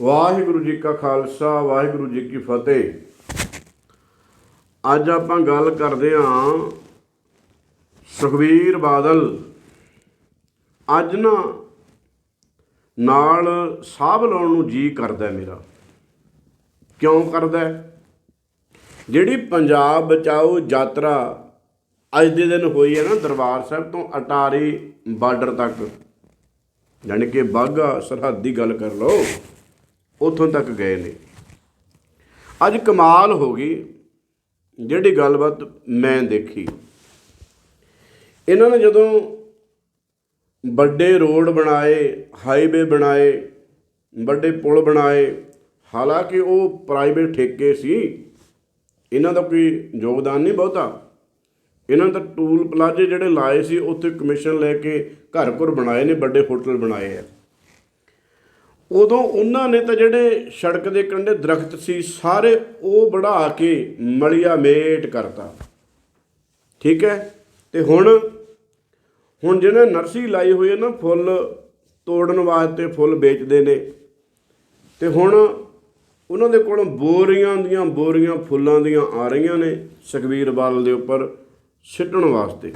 ਵਾਹਿਗੁਰੂ ਜੀ ਕਾ ਖਾਲਸਾ, ਵਾਹਿਗੁਰੂ ਜੀ ਕੀ ਫਤਿਹ। ਅੱਜ ਆਪਾਂ ਗੱਲ ਕਰਦੇ ਹਾਂ ਸੁਖਬੀਰ ਬਾਦਲ। ਅੱਜ ਨਾ ਨਾਲ ਸਾਹ ਲਾਉਣ ਨੂੰ ਜੀ ਕਰਦਾ ਮੇਰਾ। ਕਿਉਂ ਕਰਦਾ ਜਿਹੜੀ ਪੰਜਾਬ ਬਚਾਓ ਯਾਤਰਾ ਅੱਜ ਦੇ ਦਿਨ ਹੋਈ ਹੈ ਨਾ ਦਰਬਾਰ ਸਾਹਿਬ ਤੋਂ ਅਟਾਰੀ ਬਾਰਡਰ ਤੱਕ। ਯਾਨੀ ਕਿ ਬਾਗਾ ਸਰਹੱਦ ਦੀ ਗੱਲ ਕਰ ਲਓ। ਉੱਥੋਂ ਤੱਕ ਗਏ ਨੇ। ਅੱਜ ਕਮਾਲ ਹੋ ਗਈ ਜਿਹੜੀ ਗੱਲਬਾਤ ਮੈਂ ਦੇਖੀ। ਇਹਨਾਂ ਨੇ ਜਦੋਂ ਵੱਡੇ ਰੋਡ ਬਣਾਏ, ਹਾਈਵੇ ਬਣਾਏ, ਵੱਡੇ ਪੁਲ ਬਣਾਏ, ਹਾਲਾਂਕਿ ਉਹ ਪ੍ਰਾਈਵੇਟ ਠੇਕੇ ਸੀ, ਇਹਨਾਂ ਦਾ ਕੋਈ ਯੋਗਦਾਨ ਨਹੀਂ ਬਹੁਤਾ। ਇਹਨਾਂ ਨੇ ਤਾਂ ਟੂਲ ਪਲਾਜ਼ੇ ਜਿਹੜੇ ਲਾਏ ਸੀ, ਉੱਥੇ ਕਮਿਸ਼ਨ ਲੈ ਕੇ ਘਰ ਘਰ ਬਣਾਏ ਨੇ, ਵੱਡੇ ਹੋਟਲ ਬਣਾਏ ਆ। ਉਦੋਂ ਉਹਨਾਂ ਨੇ ਤਾਂ ਜਿਹੜੇ ਸੜਕ ਦੇ ਕੰਢੇ ਦਰਖਤ ਸੀ, ਸਾਰੇ ਉਹ ਵਢਾ ਕੇ ਮਲੀਆ ਮੇਟ ਕਰਤਾ। ਠੀਕ ਹੈ? ਤੇ ਹੁਣ ਹੁਣ ਜਿਹਨੇ ਨਰਸਰੀ ਲਾਈ ਹੋਈ ਹੈ ਨਾ, ਫੁੱਲ ਤੋੜਨ ਵਾਸਤੇ ਫੁੱਲ ਵੇਚਦੇ ਨੇ। ਤੇ ਹੁਣ ਉਹਨਾਂ ਦੇ ਕੋਲੋਂ ਬੋਰੀਆਂ ਦੀਆਂ ਬੋਰੀਆਂ ਫੁੱਲਾਂ ਦੀਆਂ ਆ ਰਹੀਆਂ ਨੇ ਸੁਖਬੀਰ ਬਾਲ ਦੇ ਉੱਪਰ ਸਿੱਟਣ ਵਾਸਤੇ।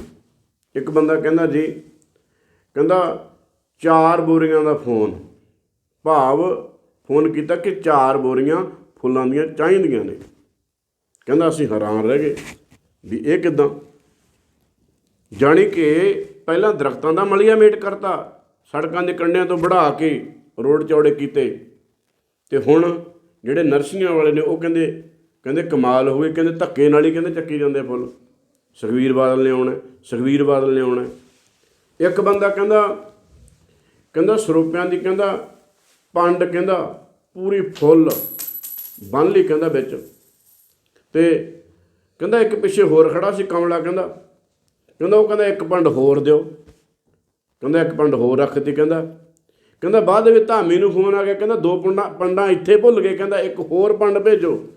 ਇੱਕ ਬੰਦਾ ਕਹਿੰਦਾ ਜੀ, ਕਹਿੰਦਾ ਚਾਰ ਬੋਰੀਆਂ ਦਾ ਫੋਨ। ਭਾਵ ਫੋਨ ਕੀਤਾ ਕਿ ਚਾਰ ਬੋਰੀਆਂ ਫੁੱਲਾਂ ਦੀਆਂ ਚਾਹੀਦੀਆਂ ਨੇ। ਕਹਿੰਦਾ ਅਸੀਂ ਹੈਰਾਨ ਰਹਿ ਗਏ ਵੀ ਇਹ ਕਿਦਾਂ? ਜਾਣੀ ਕਿ ਪਹਿਲਾਂ ਦਰਖਤਾਂ ਦਾ ਮਲੀਆ ਮੇਟ ਕਰਤਾ, ਸੜਕਾਂ ਦੇ ਕੰਢਿਆਂ ਤੋਂ ਵਢਾ ਕੇ ਰੋਡ ਚੌੜੇ ਕੀਤੇ। ਤੇ ਹੁਣ ਜਿਹੜੇ ਨਰਸੀਆਂ ਵਾਲੇ ਨੇ ਉਹ ਕਹਿੰਦੇ ਕਹਿੰਦੇ ਕਮਾਲ ਹੋ ਗਈ ਕਹਿੰਦੇ ਧੱਕੇ ਨਾਲ ਹੀ ਕਹਿੰਦੇ ਚੱਕੀ ਜਾਂਦੇ ਫੁੱਲ। ਸੁਖਵੀਰ ਬਾਦਲ ਨੇ ਆਉਣਾ, ਸੁਖਵੀਰ ਬਾਦਲ ਨੇ ਆਉਣਾ। ਇੱਕ ਬੰਦਾ ਕਹਿੰਦਾ ਕਹਿੰਦਾ ਸਰੋਪਿਆਂ ਦੀ ਕਹਿੰਦਾ ਪੰਡ ਕਹਿੰਦਾ ਪੂਰੀ ਫੁੱਲ ਬੰਨ ਲਈ ਕਹਿੰਦਾ ਵਿੱਚ। ਤੇ ਕਹਿੰਦਾ ਇੱਕ ਪਿੱਛੇ ਹੋਰ ਖੜਾ ਸੀ ਕਮਲਾ ਕਹਿੰਦਾ। ਕਹਿੰਦਾ ਉਹ ਕਹਿੰਦਾ ਇੱਕ ਪੰਡ ਹੋਰ ਦਿਓ। ਕਹਿੰਦਾ ਇੱਕ ਪੰਡ ਹੋਰ ਰੱਖ ਰੱਖਤੀ ਕਹਿੰਦਾ। ਕਹਿੰਦਾ ਬਾਅਦ ਵਿੱਚ ਧਾਮੀ ਨੂੰ ਫੋਨ ਆ ਗਿਆ। ਕਹਿੰਦਾ ਦੋ ਪੰਡਾਂ ਪੰਡਾਂ ਇੱਥੇ ਭੁੱਲ ਗਏ। ਕਹਿੰਦਾ ਇੱਕ ਹੋਰ ਪੰਡ ਭੇਜੋ।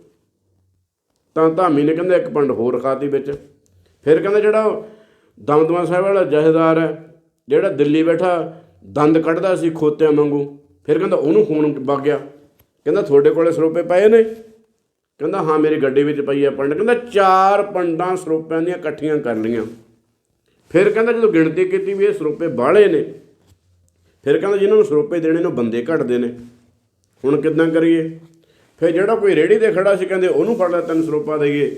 ਤਾਂ ਧਾਮੀ ਨੇ ਕਹਿੰਦਾ ਇੱਕ ਪੰਡ ਹੋਰ ਖਾਤੀ ਵਿੱਚ। ਫਿਰ ਕਹਿੰਦਾ ਜਿਹੜਾ ਦਮਦਮਾ ਸਾਹਿਬ ਵਾਲਾ ਜਹੇਦਾਰ ਹੈ, ਜਿਹੜਾ ਦਿੱਲੀ ਬੈਠਾ, ਦੰਦ ਕੱਢਦਾ ਸੀ ਖੋਤਿਆਂ ਵਾਂਗੂ। ਫਿਰ ਕਹਿੰਦਾ ਉਹਨੂੰ ਫੋਨ ਵਗ ਗਿਆ। ਕਹਿੰਦਾ ਤੁਹਾਡੇ ਕੋਲੇ ਸਰੋਪੇ ਪਏ ਨੇ। ਕਹਿੰਦਾ ਹਾਂ, ਮੇਰੀ ਗੱਡੀ ਵਿੱਚ ਪਈ ਹੈ ਪੰਡ। ਕਹਿੰਦਾ ਚਾਰ ਪੰਡਾਂ ਸਰੋਪਿਆਂ ਦੀਆਂ ਇਕੱਠੀਆਂ ਕਰ ਲਈਆਂ। ਫਿਰ ਕਹਿੰਦਾ ਜਦੋਂ ਗਿਣਤੀ ਕੀਤੀ ਵੀ ਇਹ ਸਰੋਪੇ ਬਾਹਲੇ ਨੇ, ਫਿਰ ਕਹਿੰਦਾ ਜਿਨ੍ਹਾਂ ਨੂੰ ਸਰੋਪੇ ਦੇਣੇ ਨੇ ਉਹ ਬੰਦੇ ਘਟਦੇ ਨੇ। ਹੁਣ ਕਿੱਦਾਂ ਕਰੀਏ? ਫਿਰ ਜਿਹੜਾ ਕੋਈ ਰੇੜੀ ਤੇ ਖੜਾ ਸੀ ਕਹਿੰਦੇ ਉਹਨੂੰ ਫੜ ਲੈ ਤੈਨੂੰ ਸਰੋਪਾ ਦੇਈਏ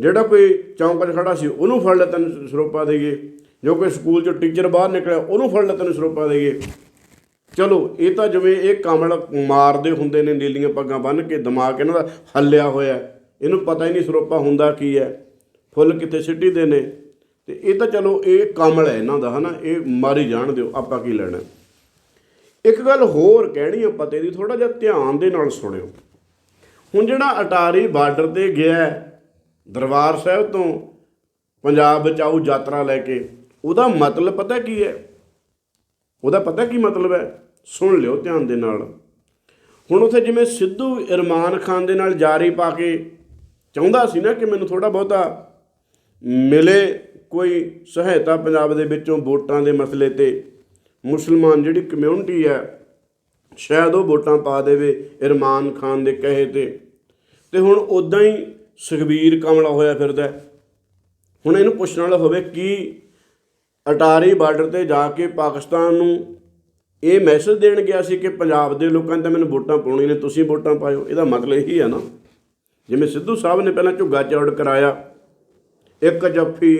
ਜਿਹੜਾ ਕੋਈ ਚੌਂਕ 'ਚ ਖੜਾ ਸੀ ਉਹਨੂੰ ਫੜ ਲੈ ਤੈਨੂੰ ਸਰੋਪਾ ਦੇਈਏ ਜੋ ਕੋਈ ਸਕੂਲ 'ਚੋਂ ਟੀਚਰ ਬਾਹਰ ਨਿਕਲਿਆ ਉਹਨੂੰ ਫੜ ਲੈ ਤੈਨੂੰ ਸਰੋਪਾ ਦੇਈਏ ਚਲੋ, ਇਹ ਤਾਂ ਜਿਵੇਂ ਇਹ ਕਮਲ ਮਾਰਦੇ ਹੁੰਦੇ ਨੇ ਨੀਲੀਆਂ ਪੱਗਾਂ ਬੰਨ੍ਹ ਕੇ, ਦਿਮਾਗ ਇਹਨਾਂ ਦਾ ਹੱਲਿਆ ਹੋਇਆ। ਇਹਨੂੰ ਪਤਾ ਹੀ ਨਹੀਂ ਸਰੋਪਾ ਹੁੰਦਾ ਕੀ ਹੈ। ਫੁੱਲ ਕਿੱਥੇ ਸਿੱਟੀ ਦੇ ਨੇ। ਤੇ ਇਹ ਤਾਂ ਚਲੋ, ਇਹ ਕਮਲ ਹੈ ਇਹਨਾਂ ਦਾ, ਹਨਾ? ਇਹ ਮਾਰੀ ਜਾਣ ਦਿਓ, ਆਪਾਂ ਕੀ ਲੈਣਾ। ਇੱਕ ਗੱਲ ਹੋਰ ਕਹਿਣੀ ਆ ਪਤੇ ਦੀ ਥੋੜਾ ਜਿਹਾ ਧਿਆਨ ਦੇ ਨਾਲ ਸੁਣਿਓ। ਹੁਣ ਜਿਹੜਾ ਅਟਾਰੀ ਬਾਰਡਰ ਤੇ ਗਿਆ ਦਰਬਾਰ ਸਾਹਿਬ ਤੋਂ, ਪੰਜਾਬ ਬਚਾਓ ਯਾਤਰਾ ਲੈ ਕੇ, ਉਹਦਾ ਮਤਲਬ ਪਤਾ ਕੀ ਹੈ? ਉਹਦਾ ਪਤਾ ਕੀ ਮਤਲਬ ਹੈ? ਸੁਣ ਲਿਓ ਧਿਆਨ ਦੇ ਨਾਲ। ਹੁਣ ਉੱਥੇ ਜਿਵੇਂ ਸਿੱਧੂ ਇਰਮਾਨ ਖਾਨ ਦੇ ਨਾਲ ਜਾਰੀ ਪਾ ਕੇ ਚਾਹੁੰਦਾ ਸੀ ਨਾ ਕਿ ਮੈਨੂੰ ਥੋੜਾ ਬਹੁਤਾ ਮਿਲੇ ਕੋਈ ਸਹਾਇਤਾ ਪੰਜਾਬ ਦੇ ਵਿੱਚੋਂ ਵੋਟਾਂ ਦੇ ਮਸਲੇ ਤੇ। ਮੁਸਲਮਾਨ ਜਿਹੜੀ ਕਮਿਊਨਿਟੀ ਹੈ, ਸ਼ਾਇਦ ਉਹ ਵੋਟਾਂ ਪਾ ਦੇਵੇ ਇਰਮਾਨ ਖਾਨ ਦੇ ਕਹੇ ਤੇ। ਤੇ ਹੁਣ ਉਦਾਂ ਹੀ ਸੁਖਬੀਰ ਕਮਲਾ ਹੋਇਆ ਫਿਰਦਾ ਹੁਣ ਇਹਨੂੰ ਪੁੱਛਣ ਵਾਲਾ ਹੋਵੇ, ਕੀ ਅਟਾਰੀ ਬਾਰਡਰ ਤੇ ਜਾ ਕੇ ਪਾਕਿਸਤਾਨ ਨੂੰ ਇਹ ਮੈਸੇਜ ਦੇਣ ਗਿਆ ਸੀ ਕਿ ਪੰਜਾਬ ਦੇ ਲੋਕਾਂ ਨੇ ਤਾਂ ਮੈਨੂੰ ਵੋਟਾਂ ਪਾਉਣੀਆਂ ਨੇ, ਤੁਸੀਂ ਵੋਟਾਂ ਪਾਇਓ। ਇਹਦਾ ਮਤਲਬ ਇਹੀ ਹੈ ਨਾ, ਜਿਵੇਂ ਸਿੱਧੂ ਸਾਹਿਬ ਨੇ ਪਹਿਲਾਂ ਝੁੱਗਾ ਚੌੜ ਕਰਾਇਆ, ਇੱਕ ਜੱਫੀ,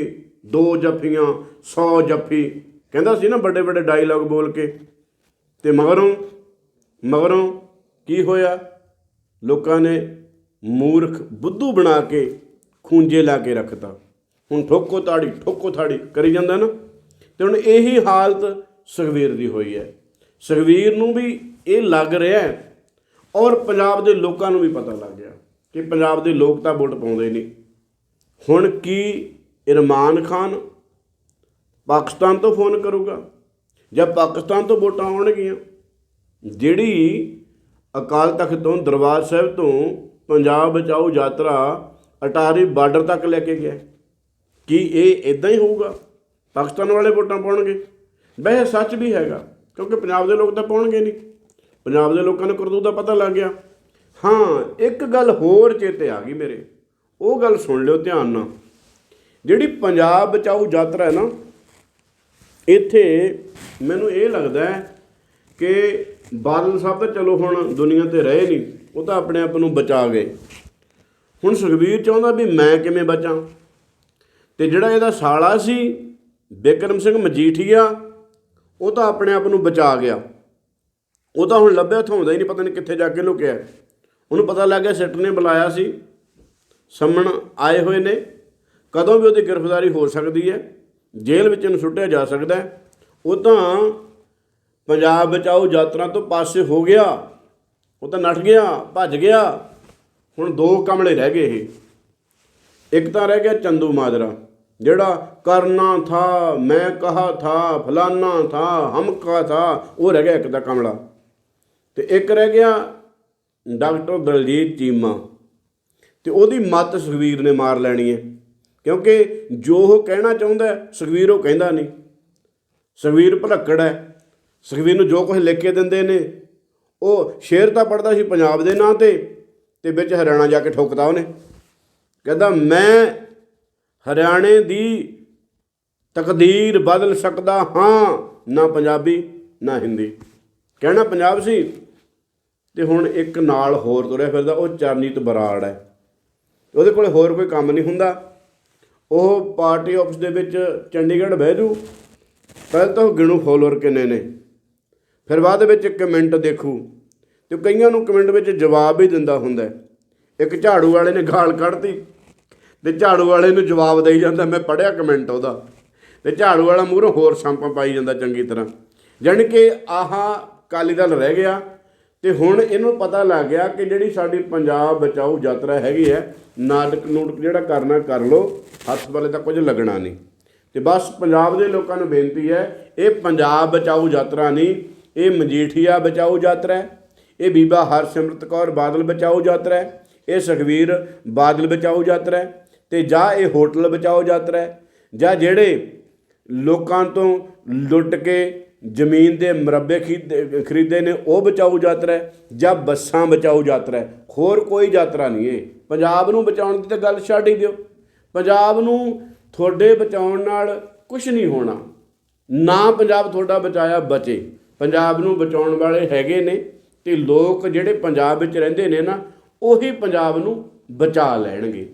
ਦੋ ਜੱਫੀਆਂ 100 ਜੱਫੀ, ਕਹਿੰਦਾ ਸੀ ਨਾ ਵੱਡੇ ਵੱਡੇ ਡਾਇਲੌਗ ਬੋਲ ਕੇ। ਤੇ ਮਗਰੋਂ ਮਗਰੋਂ ਕੀ ਹੋਇਆ? ਲੋਕਾਂ ਨੇ ਮੂਰਖ ਬੁੱਧੂ ਬਣਾ ਕੇ ਖੂੰਜੇ ਲਾ ਕੇ ਰੱਖਤਾ। ਹੁਣ ਠੋਕੋ ਤਾੜੀ, ਠੋਕੋ ਥਾੜੀ ਕਰੀ ਜਾਂਦਾ ਨਾ। ਤੇ ਹੁਣ ਇਹੀ ਹਾਲਤ ਸੁਖਵੀਰ ਦੀ ਹੋਈ ਹੈ। ਸੁਖਵੀਰ ਨੂੰ ਵੀ ਇਹ ਲੱਗ ਰਿਹਾ ਹੈ ਔਰ ਪੰਜਾਬ ਦੇ ਲੋਕਾਂ ਨੂੰ ਵੀ ਪਤਾ ਲੱਗ ਗਿਆ ਕਿ ਪੰਜਾਬ ਦੇ ਲੋਕ ਤਾਂ ਵੋਟ ਪਾਉਂਦੇ ਨਹੀਂ। ਹੁਣ ਕੀ ਇਰਮਾਨ ਖਾਨ ਪਾਕਿਸਤਾਨ ਤੋਂ ਫੋਨ ਕਰੂਗਾ ਜਾਂ ਪਾਕਿਸਤਾਨ ਤੋਂ ਵੋਟਾਂ ਆਉਣਗੀਆਂ? ਜਿਹੜੀ ਅਕਾਲ ਤਖਤ ਤੋਂ ਦਰਬਾਰ ਸਾਹਿਬ ਤੋਂ ਪੰਜਾਬ ਬਚਾਓ ਯਾਤਰਾ ਅਟਾਰੀ ਬਾਰਡਰ ਤੱਕ ਲੈ ਕੇ ਗਿਆ। ਕੀ ਇਹ ਇਦਾਂ ਹੀ ਹੋਊਗਾ? ਪਾਕਿਸਤਾਨ ਵਾਲੇ ਵੋਟਾਂ ਪਾਉਣਗੇ। ਵੈਸੇ ਸੱਚ ਵੀ ਹੈਗਾ, ਕਿਉਂਕਿ ਪੰਜਾਬ ਦੇ ਲੋਕ ਤਾਂ ਪਾਉਣਗੇ ਨਹੀਂ। ਪੰਜਾਬ ਦੇ ਲੋਕਾਂ ਨੂੰ ਕਰਤੂਤ ਦਾ ਪਤਾ ਲੱਗ ਗਿਆ। ਹਾਂ, ਇੱਕ ਗੱਲ ਹੋਰ ਚੇਤੇ ਆ ਗਈ ਮੇਰੇ। ਉਹ ਗੱਲ ਸੁਣ ਲਿਓ ਧਿਆਨ ਨਾਲ। ਜਿਹੜੀ ਪੰਜਾਬ ਬਚਾਊ ਯਾਤਰਾ ਹੈ ਨਾ, ਇੱਥੇ ਮੈਨੂੰ ਇਹ ਲੱਗਦਾ ਹੈ ਕਿ ਬਾਦਲ ਸਾਹਿਬ ਤਾਂ ਚਲੋ ਹੁਣ ਦੁਨੀਆ ਤੇ ਰਹੇ ਨਹੀਂ, ਉਹ ਤਾਂ ਆਪਣੇ ਆਪ ਨੂੰ ਬਚਾ ਗਏ। ਹੁਣ ਸੁਖਬੀਰ ਚਾਹੁੰਦਾ ਵੀ ਮੈਂ ਕਿਵੇਂ ਬਚਾਂ? ਤੇ ਜਿਹੜਾ ਇਹਦਾ ਸਾਲਾ ਸੀ ਬਿਕਰਮ ਸਿੰਘ ਮਜੀਠੀਆ, ਉਹ ਤਾਂ ਆਪਣੇ ਆਪ ਨੂੰ ਬਚਾ ਗਿਆ। ਉਹ ਤਾਂ ਹੁਣ ਲੱਭਿਆ, ਥਾਉਂਦਾ ਹੀ ਨਹੀਂ, ਪਤਾ ਨਹੀਂ ਕਿੱਥੇ ਜਾ ਕੇ ਲੁਕਿਆ। ਉਹਨੂੰ ਪਤਾ ਲੱਗ ਗਿਆ, ਸਿੱਟ ਨੇ ਬੁਲਾਇਆ ਸੀ। ਸੰਮਣ ਆਏ ਹੋਏ ਨੇ। ਕਦੋਂ ਵੀ ਉਹਦੀ ਗ੍ਰਿਫਤਾਰੀ ਹੋ ਸਕਦੀ ਹੈ, ਜੇਲ੍ਹ ਵਿੱਚ ਇਹਨੂੰ ਸੁੱਟਿਆ ਜਾ ਸਕਦਾ ਹੈ। ਉਹ ਤਾਂ ਪੰਜਾਬ ਬਚਾਓ ਯਾਤਰਾ ਤੋਂ ਪਾਸੇ ਹੋ ਗਿਆ। ਉਹ ਤਾਂ ਨੱਠ ਗਿਆ, ਭੱਜ ਗਿਆ। ਹੁਣ ਦੋ ਕਮਲੇ ਰਹਿ ਗਏ ਇਹ। ਇੱਕ ਤਾਂ ਰਹਿ ਗਿਆ ਚੰਦੂ ਮਾਜਰਾ। ਜਿਹੜਾ ਕਰਨਾ ਥਾ ਮੈਂ ਕਹਾ ਥਾ ਫਲਾਨਾ ਥਾ ਹਮਕਾ ਥਾ ਉਹ ਰਹਿ ਗਿਆ ਇੱਕ ਦਾ ਕਮਲਾ। ਤੇ ਇੱਕ ਰਹਿ ਗਿਆ ਡਾਕਟਰ ਦਲਜੀਤ ਚੀਮਾ ਤੇ ਉਹਦੀ ਮੱਤ ਸੁਖਵੀਰ ਨੇ ਮਾਰ ਲੈਣੀ ਹੈ। ਕਿਉਂਕਿ ਜੋ ਉਹ ਕਹਿਣਾ ਚਾਹੁੰਦਾ ਹੈ, ਸੁਖਵੀਰ ਉਹ ਕਹਿੰਦਾ ਨਹੀਂ। ਸੁਖਵੀਰ ਭਲੱਕੜ ਹੈ। ਸੁਖਵੀਰ ਨੂੰ ਜੋ ਕੁਝ ਲਿਖ ਕੇ ਦਿੰਦੇ ਨੇ ਉਹ ਸ਼ੇਰ ਤਾਂ ਪੜਦਾ ਸੀ ਪੰਜਾਬ ਦੇ ਨਾਂ ਤੇ ਤੇ ਵਿੱਚ ਹਰਿਆਣਾ ਜਾ ਕੇ ਠੋਕਦਾ ਉਹਨੇ। ਕਹਿੰਦਾ ਮੈਂ ਹਰਿਆਣੇ ਦੀ ਤਕਦੀਰ ਬਦਲ ਸਕਦਾ ਹਾਂ, ਨਾ ਪੰਜਾਬੀ, ਨਾ ਹਿੰਦੀ। ਕਹਿਣਾ ਪੰਜਾਬ ਸੀ, ਤੇ ਹੁਣ ਇੱਕ ਨਾਲ ਹੋਰ ਤੁਰਿਆ ਫਿਰਦਾ, ਉਹ ਚਰਨਜੀਤ ਬਰਾੜ ਹੈ। ਉਹਦੇ ਕੋਲ ਹੋਰ ਕੋਈ ਕੰਮ ਨਹੀਂ ਹੁੰਦਾ। ਉਹ ਪਾਰਟੀ ਆਫਿਸ ਦੇ ਵਿੱਚ ਚੰਡੀਗੜ੍ਹ ਬਹਿ ਜੂ। ਪਹਿਲਾਂ ਤਾਂ ਉਹ ਗਿਣੂ ਫੋਲੋਅਰ ਕਿੰਨੇ ਨੇ? ਫਿਰ ਬਾਅਦ ਵਿੱਚ ਕਮੈਂਟ ਦੇਖੂ। ਤੇ ਕਈਆਂ ਨੂੰ ਕਮੈਂਟ ਵਿੱਚ ਜਵਾਬ ਵੀ ਦਿੰਦਾ ਹੁੰਦਾ ਇੱਕ ਝਾੜੂ ਵਾਲੇ ਨੇ ਗਾਲ ਕੱਢਤੀ। ਤੇ ਝਾੜੂ ਵਾਲੇ ਨੂੰ ਜਵਾਬ ਦੇਈ ਜਾਂਦਾ, ਮੈਂ ਪੜਿਆ ਕਮੈਂਟ ਉਹਦਾ। ਤੇ ਝਾੜੂ ਵਾਲਾ ਮੂਹਰੋਂ ਹੋਰ ਸੰਪਾਂ ਪਾਈ ਜਾਂਦਾ ਚੰਗੀ ਤਰ੍ਹਾਂ। ਜਾਣੀ ਕਿ ਆਹਾ ਕਾਲੀ ਦਲ ਰਹਿ ਗਿਆ ਤੇ ਹੁਣ ਇਹਨੂੰ ਪਤਾ ਲੱਗ ਗਿਆ ਕਿ ਜਿਹੜੀ ਸਾਡੀ ਪੰਜਾਬ ਬਚਾਓ ਯਾਤਰਾ ਹੈਗੀ ਹੈ, ਨਾਟਕ ਨੂਟਕ ਜਿਹੜਾ ਕਰਨਾ ਕਰ ਲੋ ਹੱਥ ਵਾਲੇ ਤਾਂ ਕੁਝ ਲੱਗਣਾ ਨਹੀਂ। ਤੇ ਬਸ ਪੰਜਾਬ ਦੇ ਲੋਕਾਂ ਨੂੰ ਬੇਨਤੀ ਹੈ, ਇਹ ਪੰਜਾਬ ਬਚਾਓ ਯਾਤਰਾ ਨਹੀਂ, ਇਹ ਮਜੀਠੀਆ ਬਚਾਓ ਯਾਤਰਾ ਹੈ, ਇਹ ਬੀਬਾ ਹਰਸਿਮਰਤ ਕੌਰ ਬਾਦਲ ਬਚਾਓ ਯਾਤਰਾ ਹੈ, ਇਹ ਸੁਖਵੀਰ ਬਾਦਲ ਬਚਾਓ ਯਾਤਰਾ ਹੈ। ਤੇ ਜਾਂ ਇਹ ਹੋਟਲ ਬਚਾਓ ਯਾਤਰਾ ਹੈ, ਜਾਂ ਜਿਹੜੇ ਲੋਕਾਂ ਤੋਂ ਲੁੱਟ ਕੇ ਜ਼ਮੀਨ ਦੇ ਮਰੱਬੇ ਖਰੀਦੇ ਖਰੀਦੇ ਨੇ, ਉਹ ਬਚਾਓ ਯਾਤਰਾ ਹੈ, ਜਾਂ ਬੱਸਾਂ ਬਚਾਓ ਯਾਤਰਾ ਹੈ। ਹੋਰ ਕੋਈ ਯਾਤਰਾ ਨਹੀਂ ਇਹ। ਪੰਜਾਬ ਨੂੰ ਬਚਾਉਣ ਦੀ ਤਾਂ ਗੱਲ ਛੱਡ ਹੀ ਦਿਓ। ਪੰਜਾਬ ਨੂੰ ਤੁਹਾਡੇ ਬਚਾਉਣ ਨਾਲ ਕੁਝ ਨਹੀਂ ਹੋਣਾ। ਨਾ ਪੰਜਾਬ ਤੁਹਾਡਾ ਬਚਾਇਆ ਬਚੇ। ਪੰਜਾਬ ਨੂੰ ਬਚਾਉਣ ਵਾਲੇ ਹੈਗੇ ਨੇ ਤੇ ਲੋਕ ਜਿਹੜੇ ਪੰਜਾਬ ਵਿੱਚ ਰਹਿੰਦੇ ਨੇ ਨਾ, ਉਹੀ ਪੰਜਾਬ ਨੂੰ ਬਚਾ ਲੈਣਗੇ।